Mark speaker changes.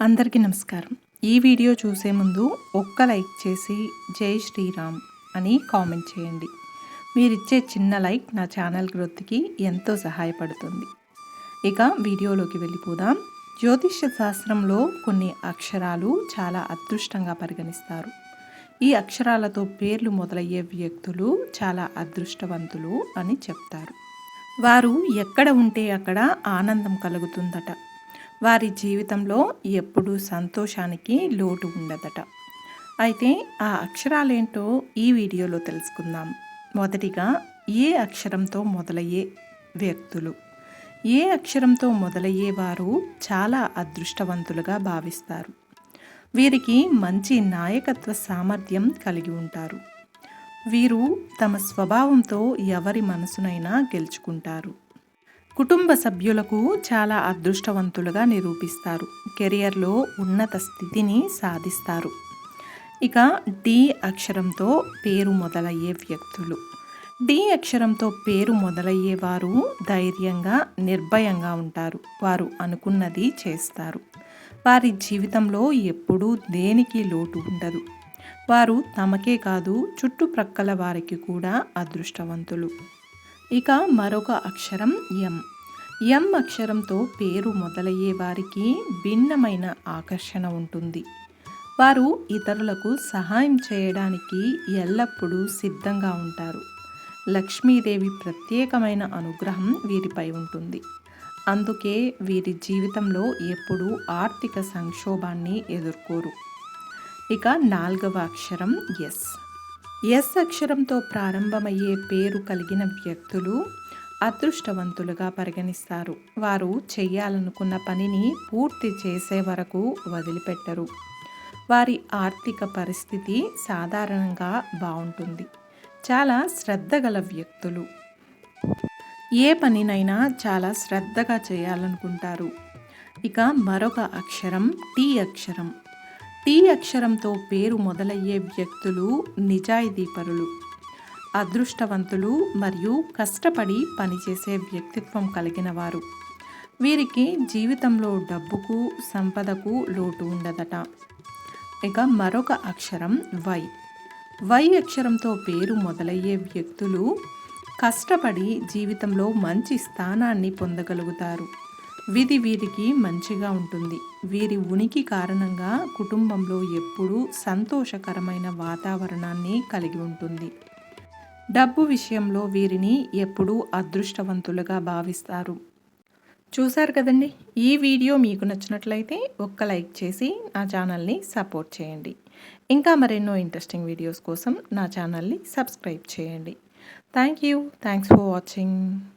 Speaker 1: అందరికీ నమస్కారం. ఈ వీడియో చూసే ముందు ఒక్క లైక్ చేసి జై శ్రీరామ్ అని కామెంట్ చేయండి. మీరిచ్చే చిన్న లైక్ నా ఛానల్ గ్రోత్కి ఎంతో సహాయపడుతుంది. ఇక వీడియోలోకి వెళ్ళిపోదాం. జ్యోతిష్య శాస్త్రంలో కొన్ని అక్షరాలు చాలా అదృష్టంగా పరిగణిస్తారు. ఈ అక్షరాలతో పేర్లు మొదలయ్యే వ్యక్తులు చాలా అదృష్టవంతులు అని చెప్తారు. వారు ఎక్కడ ఉంటే అక్కడ ఆనందం కలుగుతుందట. వారి జీవితంలో ఎప్పుడూ సంతోషానికి లోటు ఉండదట. అయితే ఆ అక్షరాలేంటో ఈ వీడియోలో తెలుసుకుందాం. మొదటిగా ఏ అక్షరంతో మొదలయ్యే వ్యక్తులు. ఏ అక్షరంతో మొదలయ్యే వారు చాలా అదృష్టవంతులుగా భావిస్తారు. వీరికి మంచి నాయకత్వ సామర్థ్యం కలిగి ఉంటారు. వీరు తమ స్వభావంతో ఎవరి మనసునైనా గెలుచుకుంటారు. కుటుంబ సభ్యులకు చాలా అదృష్టవంతులుగా నిరూపిస్తారు. కెరియర్లో ఉన్నత స్థితిని సాధిస్తారు. ఇక డి అక్షరంతో పేరు మొదలయ్యే వ్యక్తులు. డి అక్షరంతో పేరు మొదలయ్యే వారు ధైర్యంగా నిర్భయంగా ఉంటారు. వారు అనుకున్నది చేస్తారు. వారి జీవితంలో ఎప్పుడూ దేనికి లోటు ఉండదు. వారు తమకే కాదు చుట్టుప్రక్కల వారికి కూడా అదృష్టవంతులు. ఇక మరొక అక్షరం ఎం. ఎం అక్షరంతో పేరు మొదలయ్యే వారికి భిన్నమైన ఆకర్షణ ఉంటుంది. వారు ఇతరులకు సహాయం చేయడానికి ఎల్లప్పుడూ సిద్ధంగా ఉంటారు. లక్ష్మీదేవి ప్రత్యేకమైన అనుగ్రహం వీరిపై ఉంటుంది. అందుకే వీరి జీవితంలో ఎప్పుడూ ఆర్థిక సంక్షోభాన్ని ఎదుర్కోరు. ఇక నాలుగవ అక్షరం ఎస్. ఎస్ అక్షరంతో ప్రారంభమయ్యే పేరు కలిగిన వ్యక్తులు అదృష్టవంతులుగా పరిగణిస్తారు. వారు చేయాలనుకున్న పనిని పూర్తి చేసే వరకు వదిలిపెట్టరు. వారి ఆర్థిక పరిస్థితి సాధారణంగా బాగుంటుంది. చాలా శ్రద్ధ గల వ్యక్తులు. ఏ పనినైనా చాలా శ్రద్ధగా చేయాలనుకుంటారు. ఇక మరొక అక్షరం టీ అక్షరం. టీ అక్షరంతో పేరు మొదలయ్యే వ్యక్తులు నిజాయితీపరులు. అదృష్టవంతులు మరియు కష్టపడి పనిచేసే వ్యక్తిత్వం కలిగిన వారు వీరికి జీవితంలో డబ్బుకు సంపదకు లోటు ఉండదట. ఇక మరొక అక్షరం వై. వై అక్షరంతో పేరు మొదలయ్యే వ్యక్తులు కష్టపడి జీవితంలో మంచి స్థానాన్ని పొందగలుగుతారు. విధి వీరికి మంచిగా ఉంటుంది. వీరి ఉనికి కారణంగా కుటుంబంలో ఎప్పుడూ సంతోషకరమైన వాతావరణాన్ని కలిగి ఉంటుంది. డబ్బు విషయంలో వీరిని ఎప్పుడూ అదృష్టవంతులుగా భావిస్తారు. చూశారు కదండి? ఈ వీడియో మీకు నచ్చినట్లయితే ఒక్క లైక్ చేసి నా ఛానల్ని సపోర్ట్ చేయండి. ఇంకా మరెన్నో ఇంట్రెస్టింగ్ వీడియోస్ కోసం నా ఛానల్ని సబ్స్క్రైబ్ చేయండి. Thank you. Thanks for watching.